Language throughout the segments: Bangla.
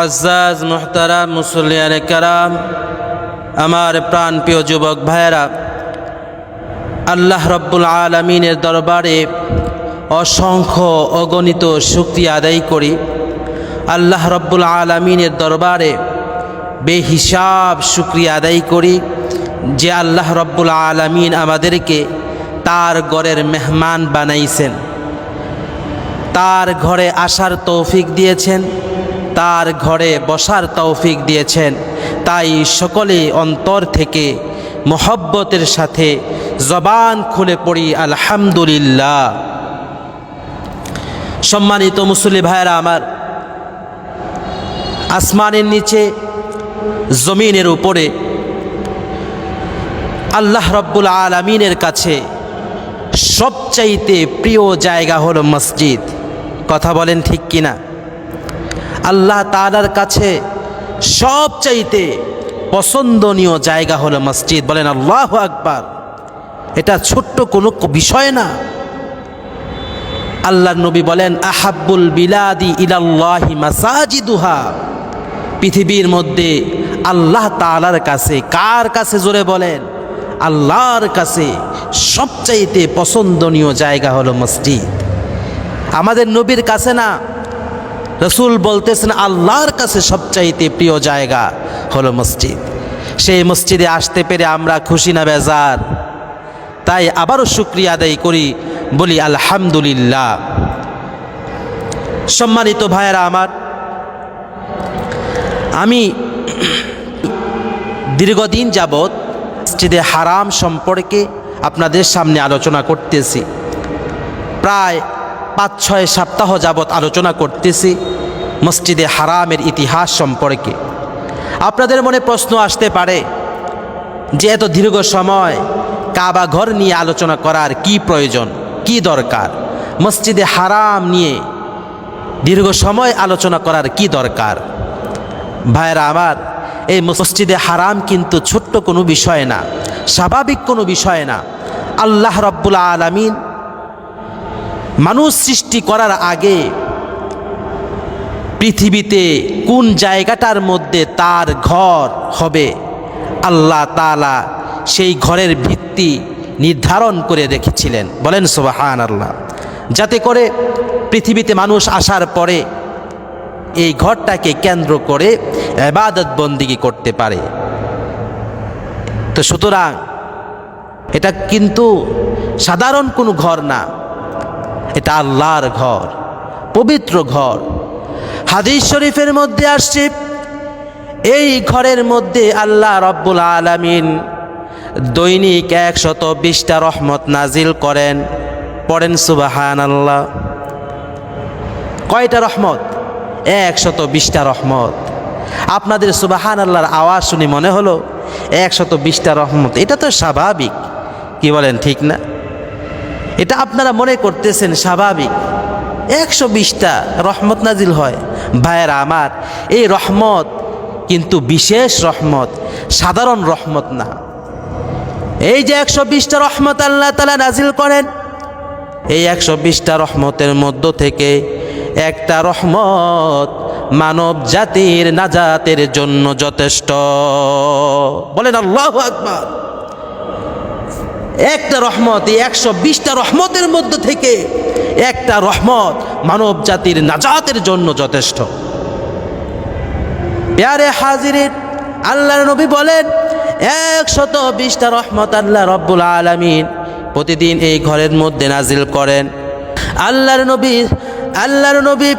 আজ্জাজ মোহতারাম মুসলিয়ান কারাম, আমার প্রাণ প্রিয় যুবক ভাইয়েরা, আল্লাহ রব্বুল আলমিনের দরবারে অসংখ্য অগণিত শুক্রিয়া আদায় করি। আল্লাহ রব্বুল আলমিনের দরবারে বেহিসাব শুক্রিয়া আদায় করি যে আল্লাহ রব্বুল আলমিন আমাদেরকে তার গড়ের মেহমান বানাইছেন, তার ঘরে আসার তৌফিক দিয়েছেন তার ঘরে বসার তৌফিক দিয়েছেন। তাই সকলে অন্তর থেকে মোহব্বতের সাথে জবান খুলে পড়ি, আলহামদুলিল্লাহ। সম্মানিত মুসলি ভাইয়েরা আমার, আসমানের নিচে, জমিনের উপরে, আল্লাহ রব্বুল আলমিনের কাছে সবচাইতে প্রিয় জায়গা হলো মসজিদ। কথা বলেন ঠিক কিনা? আল্লাহ তালার কাছে সবচাইতে পছন্দনীয় জায়গা হলো মসজিদ। বলেন, আল্লাহ আকবার। এটা ছোট্ট কোনো বিষয় না। আল্লাহ নবী বলেন, আহাব্বুল বিলাদি ইলাল্লাহি মাসাজিদুহা। পৃথিবীর মধ্যে আল্লাহ তালার কাছে কার কাছে জোরে বলেন? আল্লাহর কাছে সবচাইতে পছন্দনীয় জায়গা হলো মসজিদ। আমাদের নবীর কাছে না রসুল বলতেছেন, আল্লাহর কাছে সবচাইতে প্রিয় জায়গা হলো মসজিদ। সেই মসজিদে আসতে পেরে আমরা খুশি না বেজার। তাই আবারও শুক্রিয়া আদায় করি, বলি আলহামদুলিল্লাহ। সম্মানিত ভাইয়েরা আমার, আমি দীর্ঘদিন যাবৎ মসজিদে হারাম সম্পর্কে আপনাদের সামনে আলোচনা করতেছি। প্রায় পাঁচ ছয় সপ্তাহ যাবৎ আলোচনা করতেছি মসজিদে হারামের ইতিহাস সম্পর্কে। আপনাদের মনে প্রশ্ন আসতে পারে যে এত দীর্ঘ সময় কাবা ঘর নিয়ে আলোচনা করার কি প্রয়োজন, কি দরকার? মসজিদে হারাম নিয়ে দীর্ঘ সময় আলোচনা করার কি দরকার? ভাইরা আমার, এই মসজিদে হারাম কিন্তু ছোট্ট কোনো বিষয় না, স্বাভাবিক কোনো বিষয় না। আল্লাহ রব্বুল আলমিন মানুষ সৃষ্টি করার আগে পৃথিবীতে কোন জায়গাটার মধ্যে তার ঘর হবে, আল্লাহ তালা সেই ঘরের ভিত্তি নির্ধারণ করে রেখেছিলেন। বলেন সোবাহান আল্লাহ যাতে করে পৃথিবীতে মানুষ আসার পরে এই ঘরটাকে কেন্দ্র করে এবাদত বন্দিগি করতে পারে। তো সুতরাং এটা কিন্তু সাধারণ কোনো ঘর না। এটা আল্লাহর ঘর, পবিত্র ঘর। হাদিস শরীফের মধ্যে আসছে, এই ঘরের মধ্যে আল্লাহ রব্বুল আলামিন দৈনিক একশত বিশটা রহমত নাজিল করেন। পড়েন সুবাহান আল্লাহ কয়টা রহমত? একশত বিশটা রহমত। আপনাদের সুবাহান আল্লাহর আওয়াজ শুনে মনে হলো, একশত বিশটা রহমত। এটা তো স্বাভাবিক, কি বলেন, ঠিক না? এটা আপনারা মনে করতেছেন স্বাভাবিক। একশো বিশটা রহমত নাজিল হয়। ভাইয়েরা আমার, এই রহমত কিন্তু বিশেষ রহমত, সাধারণ রহমত না। এই যে একশো বিশটা রহমত আল্লাহ তালা নাজিল করেন, এই একশো বিশটা রহমতের মধ্য থেকে একটা রহমত মানব জাতির নাজাতের জন্য যথেষ্ট। বলেন আল্লাহ আকবার। একটা রহমত, এই একশো বিশটা রহমতের মধ্য থেকে একটা রহমত মানব জাতির নাজাতের জন্য যথেষ্ট। প্যারে হাজিরের আল্লাহর নবী বলেন, একশত বিশটা রহমত আল্লাহ রব্বুল আলমিন প্রতিদিন এই ঘরের মধ্যে নাজিল করেন। আল্লাহর নবী আল্লাহর নবী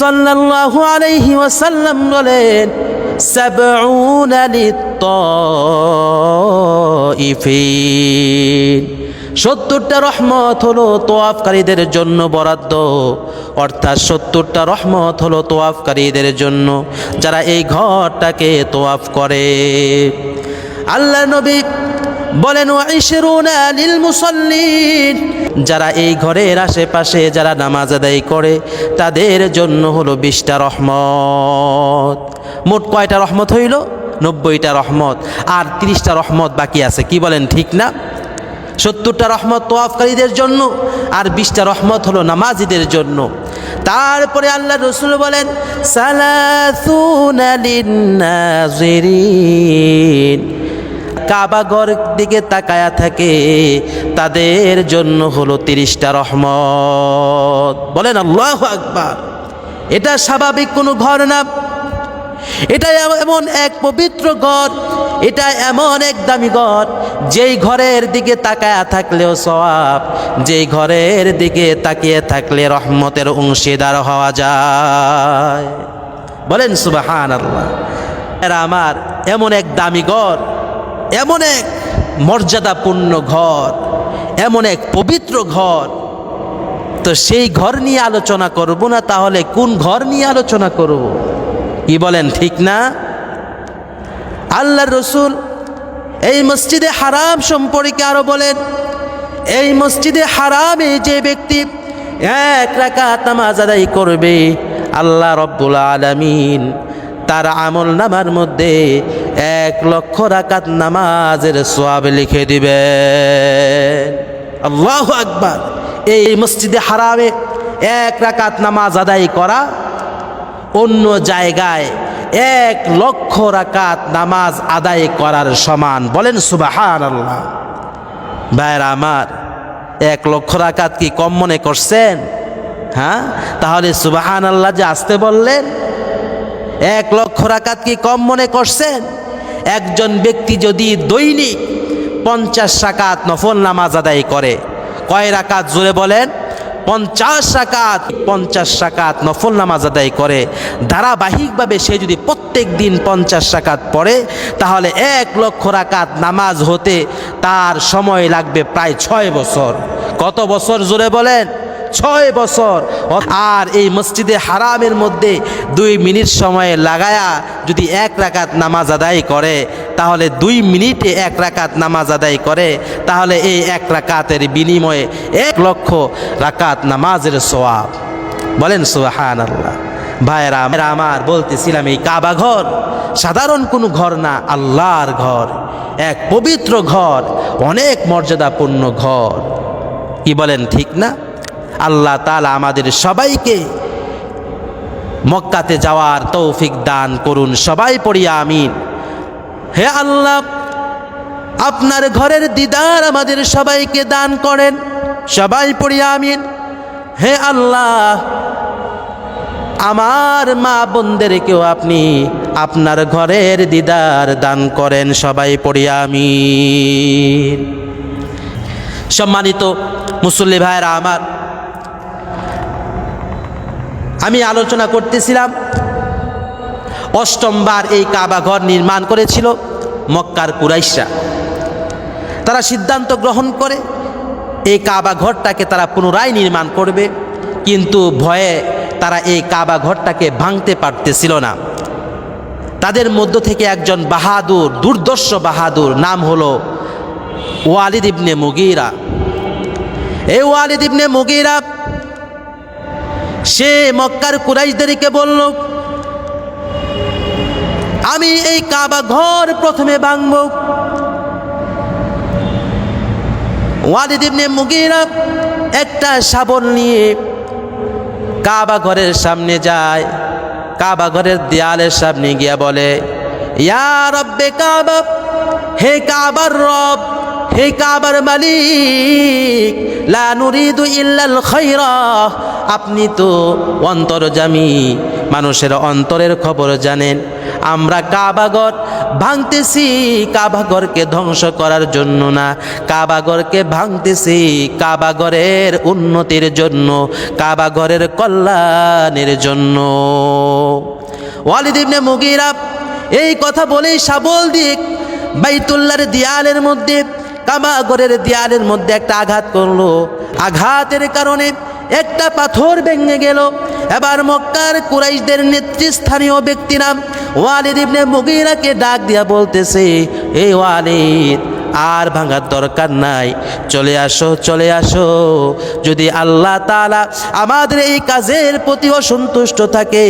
সাল্লাল্লাহু আলাইহি ওয়াসাল্লাম বলেন, সাবউন লিত্তাইফিন সত্তরটা রহমত হলো তোয়াফকারীদের জন্য বরাদ্দ। অর্থাৎ সত্তরটা রহমত হলো তোয়াফকারীদের জন্য। যারা এই ঘরটাকে তোয়াফ করে। আল্লাহ নবী বলেন লিল মুসল্লিন যারা এই ঘরের আশেপাশে যারা নামাজ আদায় করে, তাদের জন্য হলো বিশটা রহমত। মোট কয়টা রহমত হইল? নব্বইটা রহমত আর তিরিশটা রহমত বাকি আছে। কি বলেন, ঠিক না? সত্তরটা রহমত তোয়াফকারীদের জন্য আর বিশটা রহমত হলো নামাজিদের জন্য। তারপরে আল্লাহ রসুল বলেন কাবাগর দিকে তাকায়া থাকে, তাদের জন্য হলো তিরিশটা রহমত। বলেন, আল্লাহ আকবার। এটা স্বাভাবিক কোনো ঘর না। এটা এমন এক পবিত্র ঘর এটা এমন এক দামি ঘর। যেই ঘরের দিকে তাকায়া থাকলেও সওয়াব, যেই ঘরের দিকে তাকিয়ে থাকলে রহমতের অংশীদার হওয়া যায়। বলেন সুবাহান আল্লাহ এরা আমার এমন এক দামি ঘর, এমন এক মর্যাদাপূর্ণ ঘর, এমন এক পবিত্র ঘর। তো সেই ঘর নিয়ে আলোচনা করব না, তাহলে কোন ঘর নিয়ে আলোচনা করব? কি বলেন, ঠিক না? আল্লাহ রসুল এই মসজিদে হারাম সম্পর্কে আরও বলেন, এই মসজিদে হারামে যে ব্যক্তি এক রাকাত নামাজ আদায় করবে, আল্লাহ রব্বুল আলামিন তার আমল নামার মধ্যে এক লক্ষ রাকাত নামাজের সোয়াব লিখে দিবেন। আল্লাহ আকবার। এই মসজিদে হারামে এক রাকাত নামাজ আদায় করা অন্য জায়গায় এক লক্ষ রাকাত নামাজ আদায় করার সমান। বলেন সুবাহান আল্লাহ ভাইরা আমার, এক লক্ষ রাকাত কি কম মনে করছেন? হ্যাঁ? তাহলে সুবাহান আল্লাহ যে আসতে বললেন, এক লক্ষ রাকাত কি কম মনে করছেন? একজন ব্যক্তি যদি দৈনিক পঞ্চাশ রাকাত নফল নামাজ আদায় করে, কয় রাকাত জোরে বলেন? পঞ্চাশ রাকাত পঞ্চাশ রাকাত নফল নামাজ আদায় করে। ধারাবাহিকভাবে সে যদি প্রত্যেক দিন পঞ্চাশ রাকাত পড়ে, তাহলে এক লক্ষ রাকাত নামাজ হতে তার সময় লাগবে প্রায় ছয় বছর। কত বছর জোরে বলেন? ছয় বছর। আর এই মসজিদে হারামের মধ্যে দুই মিনিট সময় লাগায়া যদি এক রাকাত নামাজ আদায় করে তাহলে দুই মিনিটে এক রাকাত নামাজ আদায় করে, তাহলে এই এক রাকাতের বিনিময়ে এক লক্ষ রাকাত নামাজের সোয়াব বলেন সোহান আল্লাহ ভাইরা আমরা বলতেছিলাম, এই কাবা ঘর সাধারণ কোনো ঘর না, আল্লাহর ঘর। এক পবিত্র ঘর, অনেক মর্যাদাপূর্ণ ঘর। কি বলেন, ঠিক না? আল্লাহ তালা আমাদের সবাইকে মক্কাতে যাওয়ার তৌফিক দান করুন, সবাই পড়িয়া আমিন। হে আল্লাহ, আপনার ঘরের দিদার আমাদের সবাইকে দান করেন, সবাই পড়িয়া আমিন। হে আল্লাহ, আমার মা বোনদেরকেও আপনি আপনার ঘরের দিদার দান করেন, সবাই পড়িয়া আমিন। সম্মানিত মুসল্লি ভাইরা আমার, আমি আলোচনা করতেছিলাম অষ্টমবার এই কাবা ঘর নির্মাণ করেছিল মক্কার কুরাইশরা। তারা সিদ্ধান্ত গ্রহণ করে, এই কাবা ঘরটাকে তারা পুনরায় নির্মাণ করবে, কিন্তু ভয়ে তারা এই কাবা ঘরটাকে ভাঙতে পারতেছিল না। তাদের মধ্য থেকে একজন বাহাদুর, দুর্দর্শ বাহাদুর নাম হলো ওয়ালিদ ইবনে মুগিরা। এই ওয়ালিদ ইবনে মুগিরা, সে মক্কার কুরাইশদেরকে বলল আমি এই কাবা ঘর প্রথমে ভাঙব। ওয়ালিদ ইবনে মুগিরা একটা শাবল নিয়ে কাবা ঘরের সামনে যায়, কাবা ঘরের দেয়ালের সামনে গিয়া বলে, ইয়া কাবা, হে কাবার রব, হে কাবার মালিক, লা নুরিদু ইল্লাল খাইরা আপনি তো অন্তরজামি মানুষের অন্তরের খবর জানেন। আমরা কাবাগর, ভাঙতেছি কাবাগরকে ধ্বংস করার জন্য না। কাবাগরকে ভাঙতেছি কাবাগরের উন্নতির জন্য, কাবাগরের কল্যাণের জন্য। ওয়ালিদ ইবনে মুগিরা এই কথা বলেই সাবল দিক বাইতুল্লার দেয়ালের মধ্যে, কাবাগরের দেয়ালের মধ্যে একটা আঘাত করল। আঘাতের কারণে একটা পাথর ভেঙে গেল। এবার মক্কার কুরাইশদের নেতৃস্থানীয় ব্যক্তি নাম ওয়ালিদ ইবনে মুগিরাকে ডাক দিয়া বলতেছে এই ওয়ালিদ আর ভাঙার দরকার নাই। চলে আসো চলে আসো। যদি আল্লাহ তালা আমাদের এই কাজের প্রতি অসন্তুষ্ট থাকে,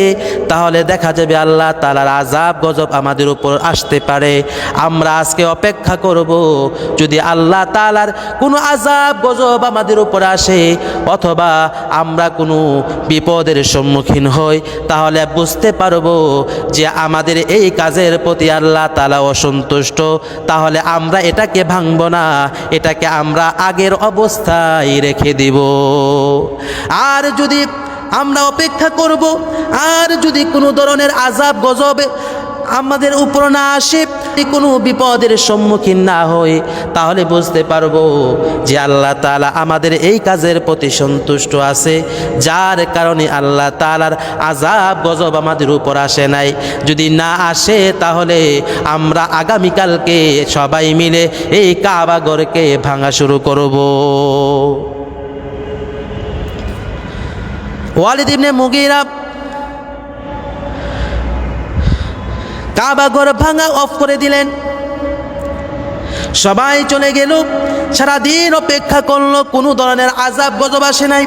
তাহলে দেখা যাবে আল্লাহ তালার আজাব গজব আমাদের উপর আসতে পারে। আমরা আজকে অপেক্ষা করব, যদি আল্লাহ তালার কোনো আজাব গজব আমাদের উপর আসে, অথবা আমরা কোনো বিপদের সম্মুখীন হই, তাহলে বুঝতে পারব যে আমাদের এই কাজের প্রতি আল্লাহ তালা অসন্তুষ্ট। তাহলে আমরা এটাকে ভাঙব না, এটাকে আমরা আগের অবস্থায় রেখে দিব। আর যদি আমরা অপেক্ষা করব, আর যদি কোনো ধরনের আজাব গজবে আমাদের উপর না আসে কোনো বিপদের সম্মুখীন না হই, তাহলে বুঝতে পারব যে আল্লাহ তালা আমাদের এই কাজের প্রতি সন্তুষ্ট আছে, যার কারণে আল্লাহ তালার আজাব গজব আমাদের উপর আসে নাই। যদি না আসে, তাহলে আমরা আগামীকালকে সবাই মিলে এই কাবাগরকে ভাঙা শুরু করব। ওয়ালিদ ইবনে মুগিরা কাবাগর ভাঙা অফ করে দিলেন। সবাই চলে গেল। সারাদিন অপেক্ষা করল, কোনো ধরনের আজাব গজব আসে নাই।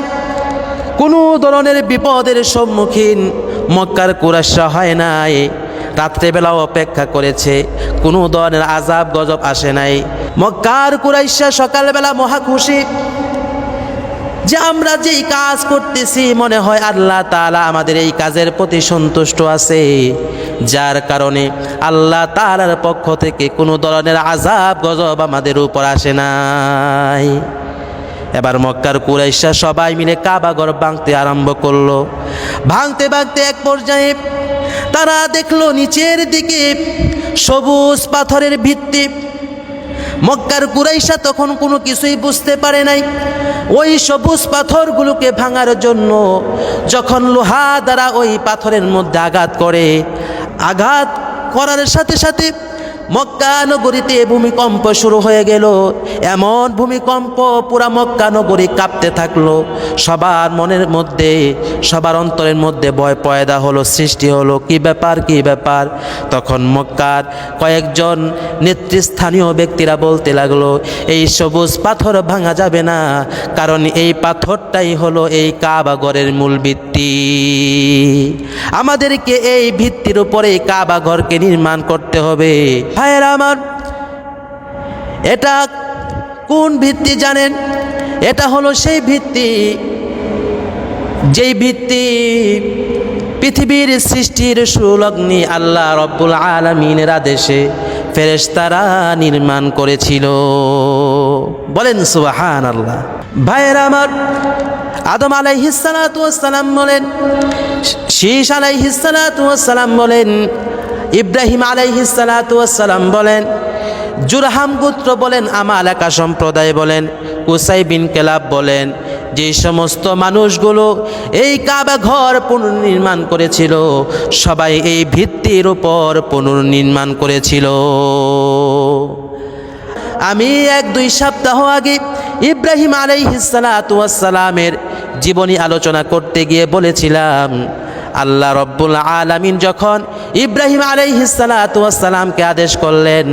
কোনো ধরনের বিপদের সম্মুখীন মক্কার কুরাশা হয় নাই। রাত্রেবেলাও অপেক্ষা করেছে, কোনো ধরনের আজাব গজব আসে নাই। মক্কার কুরাইশা সকালবেলা মহা খুশি যে আমরা যেই কাজ করতেছি, মনে হয় আল্লাহ তাআলা আমাদের এই কাজের প্রতি সন্তুষ্ট আছে। যার কারণে আল্লাহ তালার পক্ষ থেকে কোনো ধরনের আজাব গজব আমাদের উপর আসে নাই। এবার মক্কার কুরাইশা সবাই মিলে কাবাগর ভাঙতে আরম্ভ করল। ভাঙতে ভাঙতে এক পর্যায়ে তারা দেখল নিচের দিকে সবুজ পাথরের ভিত্তি মক্কার কুরাইশা তখন কোনো কিছুই বুঝতে পারে নাই। ওই সবুজ পাথরগুলোকে ভাঙার জন্য যখন লোহা দ্বারা ওই পাথরের মধ্যে আঘাত করে, আঘাত করার সাথে সাথে মক্কা নগরীতে ভূমিকম্প শুরু হয়ে গেল। এমন ভূমিকম্প পুরা মক্কা নগরী কাঁপতে থাকল। সবার মনের মধ্যে, সবার অন্তরের মধ্যে ভয় পয়দা হলো, সৃষ্টি হলো, কি ব্যাপার কি ব্যাপার? তখন মক্কার কয়েকজন নেতৃস্থানীয় ব্যক্তিরা বলতে লাগল, এই সবুজ পাথর ভাঙা যাবে না, কারণ এই পাথরটাই হলো এই কাবাগরের মূল ভিত্তি। আমাদেরকে এই ভিত্তির উপরে কাবাঘরকে নির্মাণ করতে হবে। ভাইয়ের আমার, এটা কোন ভিত্তি জানেন? এটা হলো সেই ভিত্তি, যেই ভিত্তি পৃথিবীর সৃষ্টির সুলগ্নি আল্লাহ রব্বুল আলমিনের আদেশে ফেরেশতারা নির্মাণ করেছিল। বলেন সুবাহান আল্লাহ ভাইয়ের আমার, আদম আলাইহিসালাম বলেন শীষ আলাইহিসালাম বলেন ইব্রাহিম আলাইহিসালাম বলেন, জুরহাম গোত্র বলেন আমালাকা সম্প্রদায় বলেন, কুসাই বিন কেলাব বলেন, যে সমস্ত মানুষগুলো এই কাবা ঘর পুনর্নির্মাণ করেছিল, সবাই এই ভিত্তির উপর পুনর্নির্মাণ করেছিল। আমি এক দুই সপ্তাহ আগে ইব্রাহিম আলাইহিসালামের জীবনী আলোচনা করতে গিয়ে বলেছিলাম, আল্লাহ রব্বুল আলামিন যখন ইব্রাহিম আলাইহিসালামকে আদেশ করলেন,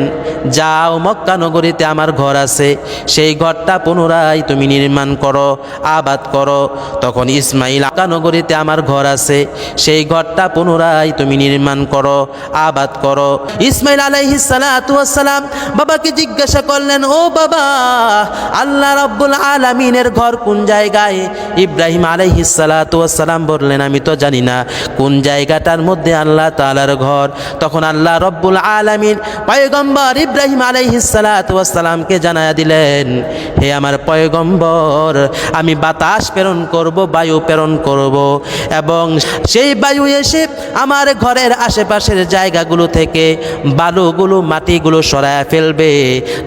যাও মক্কা নগরীতে আমার ঘর আছে, সেই ঘরটা পুনরায় তুমি নির্মাণ করো, আবাদ করো। তখন ইসমাইল আকা নগরীতে আমার ঘর আছে, সেই ঘরটা পুনরায় তুমি নির্মাণ করো, আবাদ করো। ইসমাইল আলাইহিসালাম বাবাকে জিজ্ঞাসা করলেন, ও বাবা, আল্লাহ রব্বুল আলামিনের ঘর কোন জায়গায়? ইব্রাহিম আলাইহিসালাম বললেন, আমি তো জানি না, কোন জায়গাটার মধ্যে আল্লাহ তালার ঘর। তখন আল্লাহ রব্বুল আলমিন পয়গম্বর ইব্রাহিম আলাইহিসালামকে জানায়া দিলেন, হে আমার পয়গম্বর, আমি বাতাস প্রেরণ করব, বায়ু প্রেরণ করব এবং সেই বায়ু এসে আমার ঘরের আশেপাশের জায়গাগুলো থেকে বালুগুলো, মাটিগুলো সরায় ফেলবে।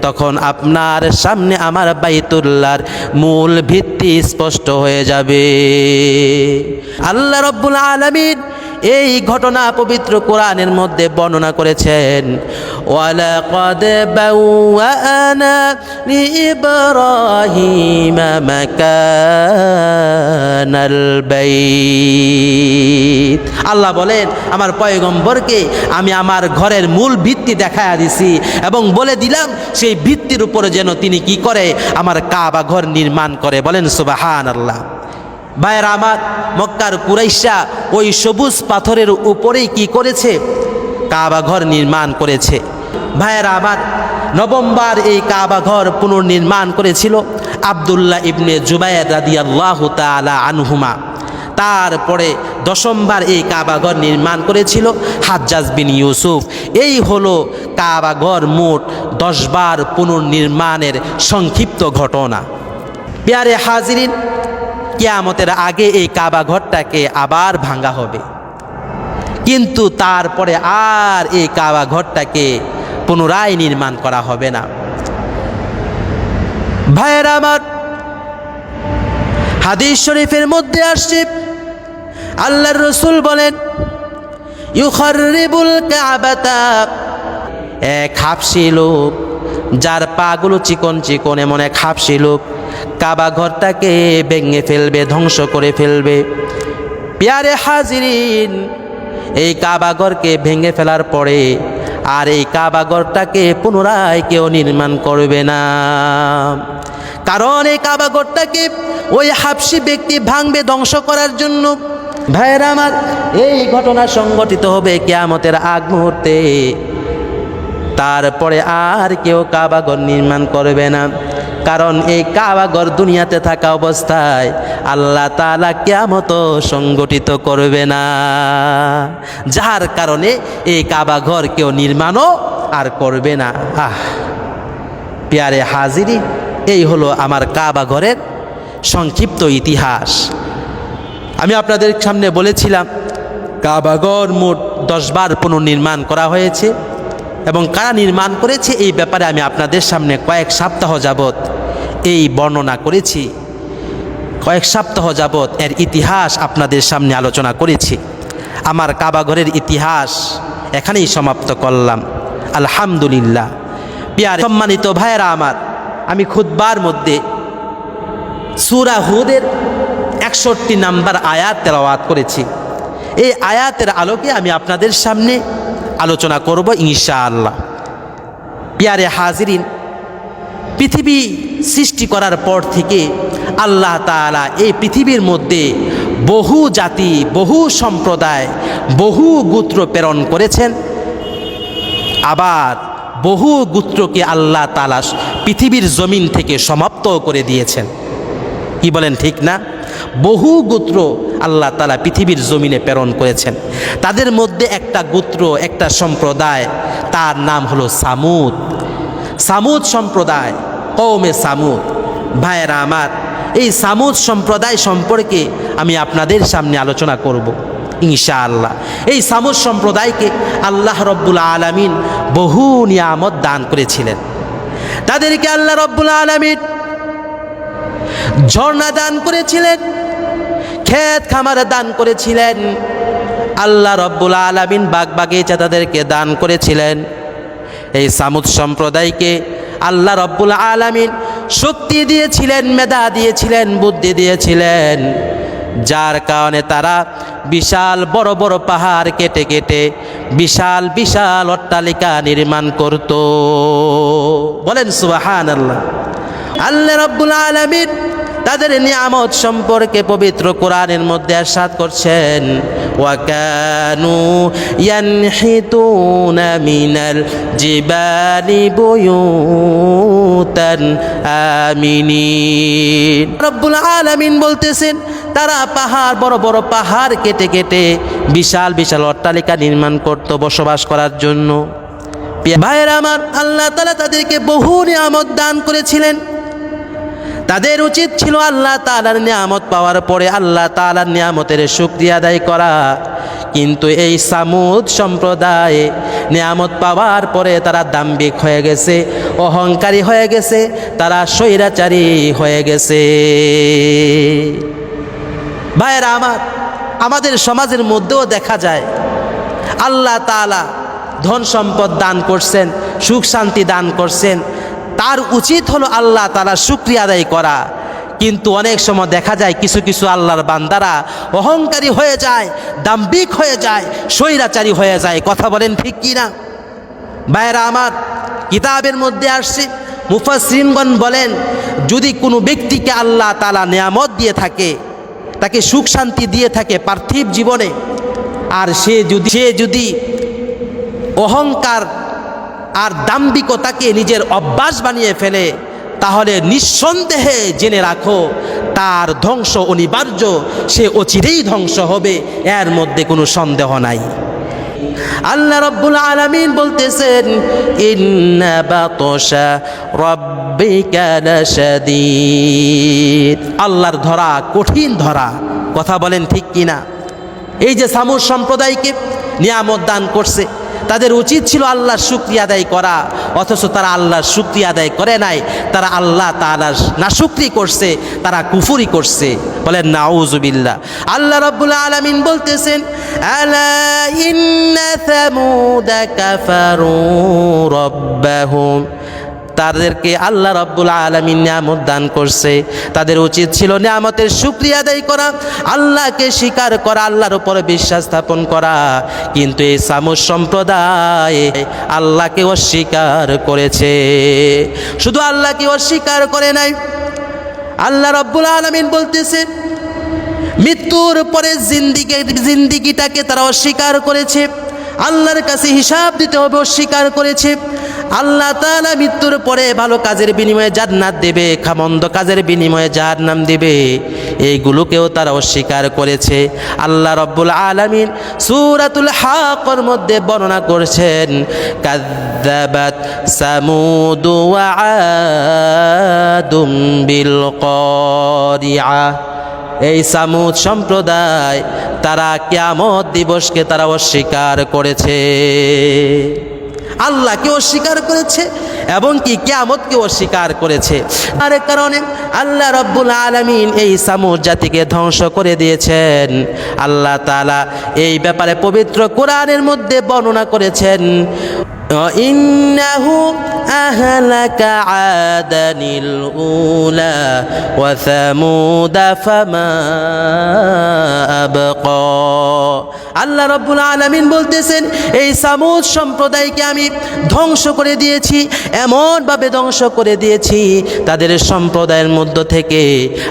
তখন আপনার সামনে আমার বাইতুল্লার মূল ভিত্তি স্পষ্ট হয়ে যাবে। আল্লাহ রব্বুল আলমিন এই ঘটনা পবিত্র কোরআনের মধ্যে বর্ণনা করেছেন আল্লাহ বলেন, আমার পয়গম্বরকে আমি আমার ঘরের মূল ভিত্তি দেখায়া দিছি এবং বলে দিলাম, সেই ভিত্তির উপরে যেন তিনি কি করে আমার কাবা ঘর নির্মাণ করে। বলেন সুবাহান আল্লাহ ভাইয়ের আমার মক্কার কুরাইশা ওই সবুজ পাথরের উপরেই কি করেছে? কাবা ঘর নির্মাণ করেছে। ভাইয়ের আমার, নবমবার এই কাবা ঘর পুনর্নির্মাণ করেছিল আবদুল্লাহ ইবনে জুবাইর রাদিয়াল্লাহ তালা আনহুমা। তারপরে দশমবার এই কাবাঘর নির্মাণ করেছিল হাজ্জাজ বিন ইউসুফ। এই হলো কাবাঘর মোট দশবার পুনর্নির্মাণের সংক্ষিপ্ত ঘটনা। পেয়ারে হাজিরিন কেয়ামতের আগে এই কাবা ঘরটাকে আবার ভাঙ্গা হবে। কিন্তু তারপরে আর এই কাবা ঘরটাকে পুনরায় নির্মাণ করা হবে না। ভাইয়ের আমার, হাদিস শরীফের মধ্যে আসছে, আল্লাহর রসুল বলেন ইউখারিবুল কাবাতা এক হাফসি লোক, যার পাগুলো চিকন চিকন, এমন এক হাফসি লোক কাবা ঘরটাকে ভেঙে ফেলবে, ধ্বংস করে ফেলবে। পেয়ারে হাজিরিন, এই কাবাগরকে ভেঙে ফেলার পরে আর এই কাবাগরটাকে পুনরায় কেউ নির্মাণ করবে না। কারণ এই কাবাগরটাকে ওই হাফসি ব্যক্তি ভাঙবে, ধ্বংস করার জন্য। ভাইয়ের আমার, এই ঘটনা সংগঠিত হবে কেয়ামতের আগ মুহূর্তে। তারপরে আর কেউ কাবাগর নির্মাণ করবে না। কারণ এই কাবাগর দুনিয়াতে থাকা অবস্থায় আল্লাহ তালা কেমত সংগঠিত করবে না। যার কারণে এই কাবাঘর কেউ নির্মাণও আর করবে না। আহ, পেয়ারে হাজিরি এই হলো আমার কাবাঘরের সংক্ষিপ্ত ইতিহাস। আমি আপনাদের সামনে বলেছিলাম কাবাগর মোট দশবার পুনর্নির্মাণ করা হয়েছে। এবং কারা নির্মাণ করেছে এই ব্যাপারে আমি আপনাদের সামনে কয়েক সপ্তাহ যাবৎ এই বর্ণনা করেছি। কয়েক সপ্তাহ যাবৎ এর ইতিহাস আপনাদের সামনে আলোচনা করেছি। আমার কাবাঘরের ইতিহাস এখানেই সমাপ্ত করলাম। আলহামদুলিল্লাহ। পিয়ার সম্মানিত ভাইয়েরা আমার, আমি খুদ্বার মধ্যে সুরা হুদের একষট্টি নাম্বার আয়াত তেলাওয়াত করেছি। এই আয়াতের আলোকে আমি আপনাদের সামনে আলোচনা করব ইনশাআল্লাহ। পিয়ারে হাজিরিন, পৃথিবী সৃষ্টি করার পর থেকে আল্লাহ তাআলা এই পৃথিবীর মধ্যে বহু জাতি, বহু সম্প্রদায়, বহু গোত্র প্রেরণ করেছেন। আবার বহু গোত্রকে আল্লাহ তাআলা পৃথিবীর জমিন থেকে সমাপ্ত করে দিয়েছেন। কি বলেন, ঠিক না? বহু গোত্র আল্লাহ তালা পৃথিবীর জমিনে প্রেরণ করেছেন। তাদের মধ্যে একটা গোত্র, একটা সম্প্রদায়, তার নাম হলো সামুদ। সামুদ সম্প্রদায় কৌমে সামুদ। ভাইয়েরা আমার, এই সামুদ সম্প্রদায় সম্পর্কে আমি আপনাদের সামনে আলোচনা করব, ইনশাআল্লাহ। এই সামুদ সম্প্রদায়কে আল্লাহ রব্বুল আলমিন বহু নিয়ামত দান করেছিলেন। তাদেরকে আল্লাহ রব্বুল আলমিন ঝর্ণা দান করেছিলেন, ক্ষেত খামার দান করেছিলেন, আল্লাহ রব্বুল আলমিন বাগ বাগিচা তাদেরকে দান করেছিলেন। এই সামুদ সম্প্রদায়কে আল্লাহ রব্বুল আলমিন শক্তি দিয়েছিলেন, মেধা দিয়েছিলেন, বুদ্ধি দিয়েছিলেন, যার কারণে তারা বিশাল বড় বড় পাহাড় কেটে কেটে বিশাল বিশাল অট্টালিকা নির্মাণ করত। বলেন সুবাহান আল্লাহ আল্লাহ রব্বুল আলমিন তাদের নিয়ামত সম্পর্কে পবিত্র কোরআনের মধ্যে আসাদ করছেন, ওয়াকানু ইয়ানহিতুনা মিনাল জিবালি বুয়ুতান আমিনিন। রব্বুল আলামিন বলতেছেন, তারা পাহাড়, বড় বড় পাহাড় কেটে কেটে বিশাল বিশাল অট্টালিকা নির্মাণ করত বসবাস করার জন্য। ভাইয়ের আমার, আল্লাহ তালা তাদেরকে বহু নিয়ামত দান করেছিলেন। তাদের উচিত ছিল আল্লাহ তালার নিয়ামত পাওয়ার পরে আল্লাহ তালার নিয়ামতের শুক্রিয়া আদায় করা। কিন্তু এই সামুদ সম্প্রদায় নিয়ামত পাওয়ার পরে তারা দাম্বিক হয়ে গেছে, অহংকারী হয়ে গেছে, তারা স্বৈরাচারী হয়ে গেছে। ভাইয়েরা, আমার, আমাদের সমাজের মধ্যেও দেখা যায়, আল্লাহ তাআলা ধন সম্পদ দান করছেন, সুখ শান্তি দান করছেন তার উচিত হলো আল্লাহ তাআলা শুক্রিয়া আদায় করা। কিন্তু অনেক সময় দেখা যায় কিছু কিছু আল্লাহর বান্দারা অহংকারী হয়ে যায় দাম্বিক হয়ে যায়, স্বৈরাচারী হয়ে যায়। কথা বলেন ঠিক কি না ভাইয়েরা আমার, কিতাবের মধ্যে আসছে মুফাসরিনগণ বলেন, যদি কোনো ব্যক্তিকে আল্লাহ তালা নিয়ামত দিয়ে থাকে, তাকে সুখ শান্তি দিয়ে থাকে পার্থিব জীবনে, আর সে যদি সে যদি অহংকার আর দাম্ভিকতাকে নিজের অভ্যাস বানিয়ে ফেলে, তাহলে নিঃসন্দেহে জেনে রাখো, তার ধ্বংস অনিবার্য, সে অচিরেই ধ্বংস হবে, এর মধ্যে কোনো সন্দেহ নাই। আল্লাহ রব্বুল আলামিন বলতেছেন আল্লাহর ধরা কঠিন ধরা, কথা বলেন ঠিক কিনা? এই যে সামুর সম্প্রদায়কে নিয়ামত দান করছে তাদের উচিত ছিল আল্লাহর শুক্রিয়া আদায় করা, অথচ তারা আল্লাহর শুক্রিয়া আদায় করে নাই। তারা আল্লাহ তালার নাশুক্রি করছে, তারা কুফুরি করছে। বলেন নাউজুবিল্লা আল্লাহ রব্বুল আলমিন বলতেছেন, আলা ইন্না তাদেরকে আল্লাহ রব্বুল আলমিন নিয়ামত দান করছে। তাদের উচিত ছিল নিয়ামতের সুক্রিয়া আদায় করা, আল্লাহকে স্বীকার করা, আল্লাহর উপরে বিশ্বাস স্থাপন করা। কিন্তু এই সামুস সম্প্রদায় আল্লাহকে অস্বীকার করেছে। শুধু আল্লাহকে অস্বীকার করে নাই, আল্লাহ রব্বুল আলমিন বলতেছে, মৃত্যুর পরে জিন্দিগি জিন্দিগিটাকে তারা অস্বীকার করেছে। আল্লাহর কাছে হিসাব দিতে হবে, অস্বীকার করেছে। আল্লাহ তাআলা মৃত্যুর পরে ভালো কাজের বিনিময়ে জান্নাত দেবে খামন্দ কাজের বিনিময়ে যার নাম দেবে। এইগুলোকেও তারা অস্বীকার করেছে। আল্লাহ রব্বুল আলামিন সূরাতুল হাকর মধ্যে বর্ণনা করছেন, কাযযাবাত সামুদ ওয়া আদুম বিল কারিআ এই সামুদ সম্প্রদায় তারা কিয়ামত দিবসকে তারা অস্বীকার করেছে। আল্লাহকে অস্বীকার করেছে এবং কি কেয়ামতকে অস্বীকার করেছে আর এ কারণে আল্লাহ রব্বুল আলমিন এই সামুদ জাতিকে ধ্বংস করে দিয়েছেন আল্লাহ তালা এই ব্যাপারে পবিত্র কোরআনের মধ্যে বর্ণনা করেছেন إنه أهلك عادا الأولى وثمود فما أبقى আল্লাহ রব্বুল আলমিন বলতেছেন, এই সামুদ সম্প্রদায়কে আমি ধ্বংস করে দিয়েছি, এমনভাবে ধ্বংস করে দিয়েছি, তাদের সম্প্রদায়ের মধ্য থেকে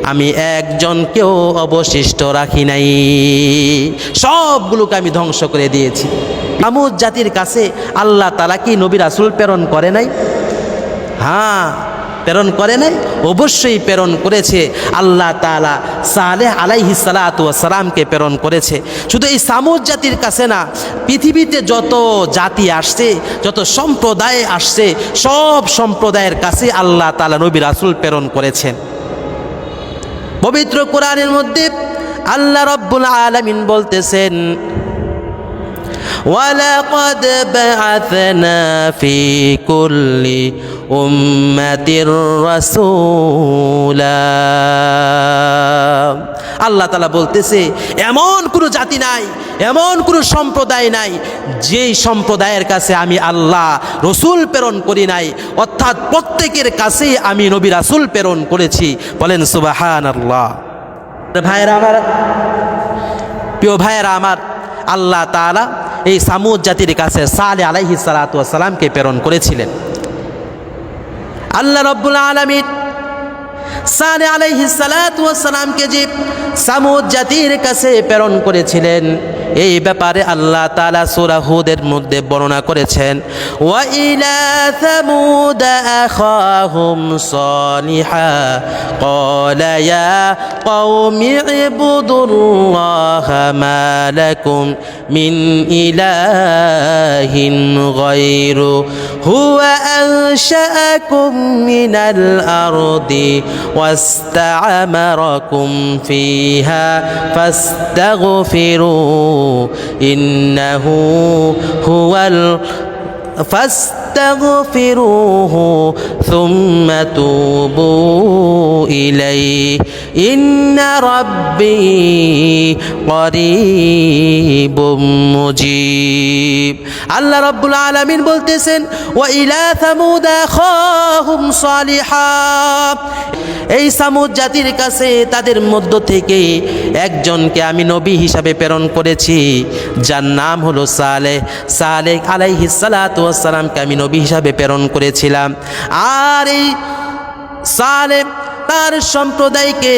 আমি একজনকেও অবশিষ্ট রাখি নাই। সবগুলোকে আমি ধ্বংস করে দিয়েছি। সামুদ জাতির কাছে আল্লাহ তালা কি নবী রাসুল প্রেরণ করে নাই? হ্যাঁ। প্রেরণ করে নাই? অবশ্যই প্রেরণ করেছে। আল্লাহ তালা সালেহ আলাইহি সালামকে প্রেরণ করেছে। শুধু এই সামুদ জাতির কাছে না, পৃথিবীতে যত জাতি আসছে, যত সম্প্রদায় আসছে, সব সম্প্রদায়ের কাছে আল্লাহ তালা নবী রাসুল প্রেরণ করেছেন। পবিত্র কোরআনের মধ্যে আল্লাহ রব্বুল আলমিন বলতেছেন ولقد بعثنا في كل أمة رسولا আল্লাহ তালা বলতেছে এমন কোনো জাতি নাই এমন কোনো সম্প্রদায় নাই যেই সম্প্রদায়ের কাছে আমি আল্লাহ রসুল প্রেরণ করি নাই অর্থাৎ প্রত্যেকের কাছে আমি নবী রাসুল প্রেরণ করেছি বলেন সুবাহান আল্লাহ ভাইয়েরা আমার প্রিয় ভাইয়েরা আমার আল্লাহ তালা এই সামুদ জাতির কাছে সালে আলাইহি সালাতামকে প্রেরণ করেছিলেন। আল্লাহ রব্বুল আলমিন সালে আলাইহি সালাতামকে যে সামুদ জাতির কাছে প্রেরণ করেছিলেন এই ব্যাপারে আল্লাহ তালা সুরাহুদের মধ্যে বর্ণনা করেছেন ওয়া ইলা থামুদ আখাহুম সালিহা ক্বালা ইয়া কওমি ইবুদুল্লাহ মা লাকুম মিন ইলাহিন গায়রু হুয়া আনশাআকুম মিনাল আরদি واستعمركم فيها فاستغفروا إنه هو فاستغفروه ثم توبوا إليه. ইন্না রব্বি করিবুম মুজিব। আল্লাহ রব্বুল আলামিন বলতেছেন, ওয়া ইলা সামুদ আখাহুম সালিহা। এই সামুদ জাতির কাছে তাদের মধ্য থেকে একজনকে আমি নবী হিসাবে প্রেরণ করেছি, যার নাম হলো সালেহ। সালেহ আলাইহি সালাতু ওয়াস সালামকে আমি নবী হিসাবে প্রেরণ করেছিলাম। আর এই সালে তার সম্প্রদায়কে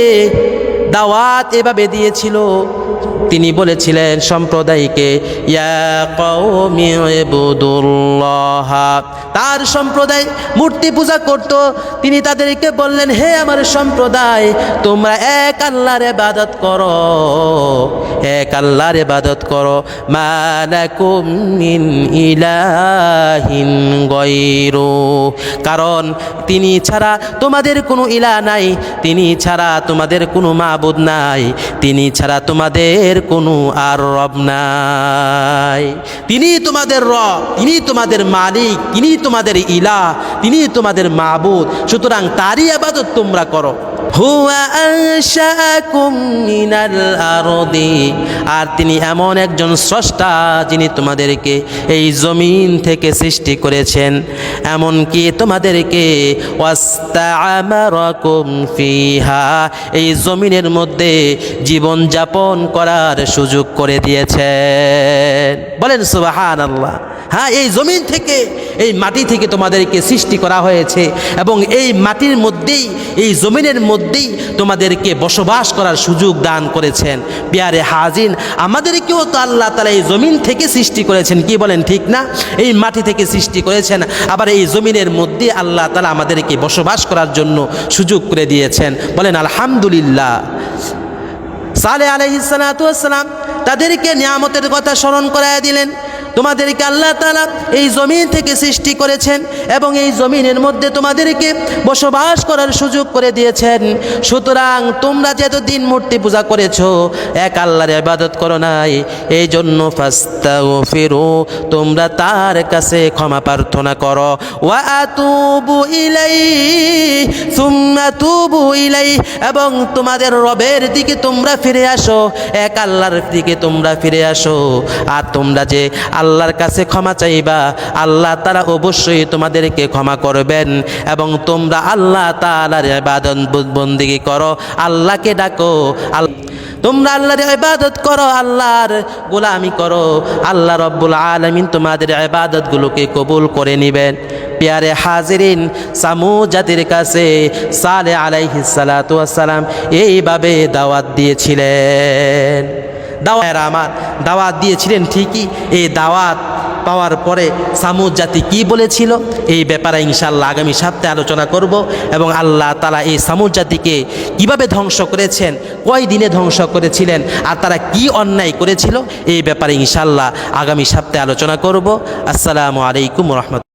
দাওয়াত এভাবে দিয়েছিল। তিনি বলেছিলেন, সম্প্রদায়কে তার সম্প্রদায় মূর্তি পূজা করত। তিনি তাদেরকে বললেন, হে আমার সম্প্রদায়, তোমরা এক আল্লাহর ইবাদত করো। এক আল্লাহর ইবাদত করো। মালাকুম মিন ইলাহিন গায়রু। কারণ তিনি ছাড়া তোমাদের কোনো ইলা নাই, তিনি ছাড়া তোমাদের কোনো মাবুদ নাই, তিনি ছাড়া তোমাদের কোনো আর রব নাই। তিনি তোমাদের রব, তিনি তোমাদের মালিক, তিনি তোমাদের ইলা তিনি তোমাদের মাবুদ, সুতরাং তারই আবাদত তোমরা করো। হুয়া আরদি। আর তিনি এমন একজন স্রষ্টা যিনি তোমাদেরকে এই জমিন থেকে সৃষ্টি করেছেন। এমনকি তোমাদেরকে ফিহা, এই জমিনের মধ্যে জীবন যাপন করার সুযোগ করে দিয়েছেন। বলেন সুবাহান আল্লাহ হ্যাঁ এই জমিন থেকে, এই মাটি থেকে তোমাদেরকে সৃষ্টি করা হয়েছে এবং এই মাটির মধ্যেই, এই জমিনের মধ্যেই তোমাদেরকে বসবাস করার সুযোগ দান করেছেন। পেয়ারে হাজিন, আমাদেরকেও তো আল্লাহ তালা এই জমিন থেকে সৃষ্টি করেছেন, কি বলেন ঠিক না? এই মাটি থেকে সৃষ্টি করেছেন, আবার এই জমিনের মধ্যে আল্লাহ তালা আমাদেরকে বসবাস করার জন্য সুযোগ করে দিয়েছেন। বলেন, আলহামদুলিল্লাহ। সালে আলহিসালাম তাদেরকে নিয়ামতের কথা স্মরণ করায় দিলেন। তোমাদেরকে আল্লাহ তালা এই জমিন থেকে সৃষ্টি করেছেন এবং এই জমিনের মধ্যে তোমাদেরকে বসবাস করার সুযোগ করে দিয়েছেন। সুতরাং তোমরা যে দিন মূর্তি পূজা করেছ, এক আল্লাহর ইবাদত করো নাই। এই জন্য ফাস্তাও ফিরো তোমরা তার কাছে ক্ষমা প্রার্থনা করো। ওয়া ইলাই তুবু ইলাই এবং তোমাদের রবের দিকে তোমরা ফিরে আসো, এক আল্লাহর দিকে তোমরা ফিরে আসো। আর তোমরা যে আল্লাহর কাছে ক্ষমা চাইবা, আল্লাহ তারা অবশ্যই তোমাদেরকে ক্ষমা করবেন এবং তোমরা আল্লাহ তালার ইবাদত বন্দিগি করো, আল্লাহকে ডাকো তোমরা আল্লাহর ইবাদত করো, আল্লাহর গোলামি করো, আল্লাহ রব্বুল আলমিন তোমাদের ইবাদতগুলোকে কবুল করে নেবেন। পেয়ারে হাজিরিন সামু জাতির কাছে সালে আলাইহিসালাম এইভাবে দাওয়াত দিয়েছিলেন। দাওয়াত আমার, দাওয়াত দিয়েছিলেন ঠিকই। এই দাওয়াত পাওয়ার পরে সামুদ জাতি কি বলেছিল? এই ব্যাপারে ইনশাল্লাহ আগামী সপ্তাহে আলোচনা করব এবং আল্লাহ তালা এই সামুদ জাতিকে কীভাবে ধ্বংস করেছেন, কয় দিনে ধ্বংস করেছিলেন আর তারা কি অন্যায় করেছিল, এই ব্যাপারে ইনশাল্লাহ আগামী সপ্তাহে আলোচনা করব। আসসালামু আলাইকুম রহমত